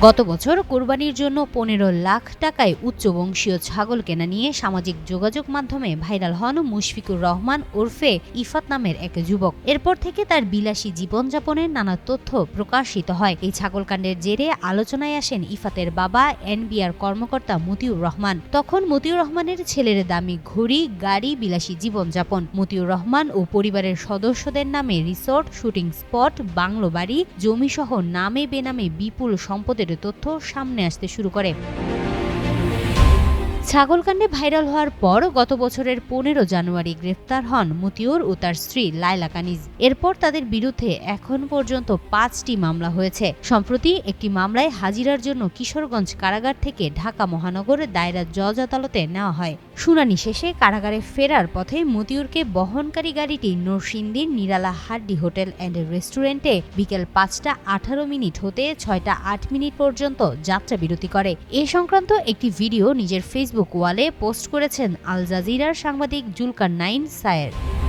গত বছর কোরবানির জন্য পনেরো লাখ টাকায় উচ্চবংশীয় ছাগল কেনা নিয়ে সামাজিক যোগাযোগ মাধ্যমে ভাইরাল হন মুশফিকুর রহমান ওরফে ইফাত নামের এক যুবক। এরপর থেকে তার বিলাসী জীবনযাপনের নানা তথ্য প্রকাশিত হয়। এই ছাগলকাণ্ডের জেরে আলোচনায় আসেন ইফাতের বাবা, এনবিআর কর্মকর্তা মতিউর রহমান। তখন মতিউর রহমানের ছেলের দামি ঘড়ি, গাড়ি, বিলাসী জীবনযাপন। মতিউর রহমান ও পরিবারের সদস্যদের নামে রিসোর্ট, শুটিং স্পট, বাংলো বাড়ি, জমিসহ নামে বেনামে বিপুল সম্পদের তথ্য সামনে আসতে শুরু করে। ছাগলকাণ্ডে ভাইরাল হওয়ার পর গত বছরের পনেরো জানুয়ারি গ্রেফতার হন মতিউর ও তার স্ত্রী লাইলা কানিজ। এরপর তাদের বিরুদ্ধে এখন পর্যন্ত পাঁচটি মামলা হয়েছে। সম্প্রতি একটি মামলায় হাজিরার জন্য কিশোরগঞ্জ কারাগার থেকে ঢাকা মহানগর দায়রা জজ আদালতে নেওয়া হয়। শুনানি শেষে কারাগারে ফেরার পথে মতিউরকে বহনকারী গাড়িটি নরসিংদীর নিরালা হাড্ডি হোটেল অ্যান্ড রেস্টুরেন্টে বিকেল পাঁচটা আঠারো মিনিট হতে ছয়টা আট মিনিট পর্যন্ত যাত্রা বিরতি করে। এ সংক্রান্ত একটি ভিডিও নিজের ফেসবুক ওয়ালে পোস্ট করেছেন আল জাজিরার সাংবাদিক জুলকার নাইন সায়ের।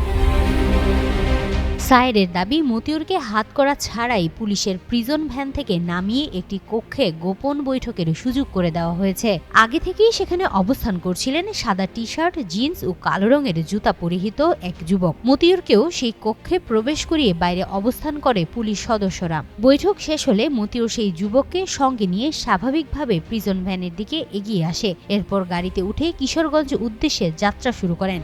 সায়েরের দাবি, মতিউরকে হাত করা ছাড়াই পুলিশের প্রিজন ভ্যান থেকে নামিয়ে একটি কক্ষে গোপন বৈঠকের সুযোগ করে দেওয়া হয়েছে। আগে থেকেই সেখানে অবস্থান করছিলেন সাদা টি শার্ট জিন্স ও কালো রঙের জুতা পরিহিত এক যুবক। মতিউরকেও সেই কক্ষে প্রবেশ করিয়ে বাইরে অবস্থান করে পুলিশ সদস্যরা। বৈঠক শেষ হলে মতিউর সেই যুবককে সঙ্গে নিয়ে স্বাভাবিকভাবে প্রিজন ভ্যানের দিকে এগিয়ে আসে। এরপর গাড়িতে উঠে কিশোরগঞ্জ উদ্দেশ্যে যাত্রা শুরু করেন।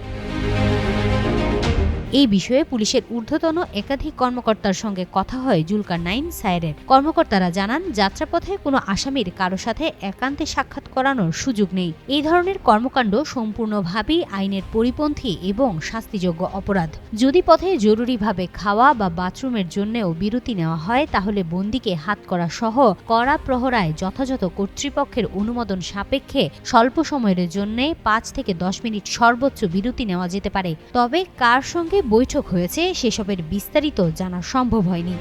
এই বিষয়ে পুলিশের ঊর্ধ্বতন একাধিক কর্মকর্তার সঙ্গে কথা হয় জুলকার নাইন সায়েরের কর্মকর্তারা জানান, যাত্রাপথে কোনো আসামির কারও সাথে একান্তে সাক্ষাৎ করানোর সুযোগ নেই। এই ধরনের কর্মকাণ্ড সম্পূর্ণভাবেই আইনের পরিপন্থী এবং শাস্তিযোগ্য অপরাধ। যদি পথে জরুরিভাবে খাওয়া বা বাথরুমের জন্যও বিরতি নেওয়া হয়, তাহলে বন্দিকে হাত করা সহ কড়া প্রহরায় যথাযথ কর্তৃপক্ষের অনুমোদন সাপেক্ষে স্বল্প সময়ের জন্য পাঁচ থেকে দশ মিনিট সর্বোচ্চ বিরতি নেওয়া যেতে পারে। তবে কার সঙ্গে বৈঠক হয়েছে, সেসবের বিস্তারিত জানা সম্ভব হয়নি।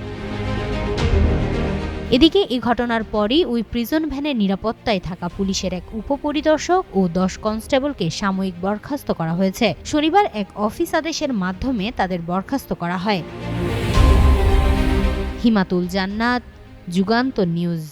এদিকে এই ঘটনার পরই ওই প্রিজন ভ্যানের নিরাপত্তায় থাকা পুলিশের এক উপপরিদর্শক ও দশ কনস্টেবলকে সাময়িক বরখাস্ত করা হয়েছে। শনিবার এক অফিস আদেশের মাধ্যমে তাদের বরখাস্ত করা হয়। হিমাতুল জান্নাত, যুগান্ত নিউজ।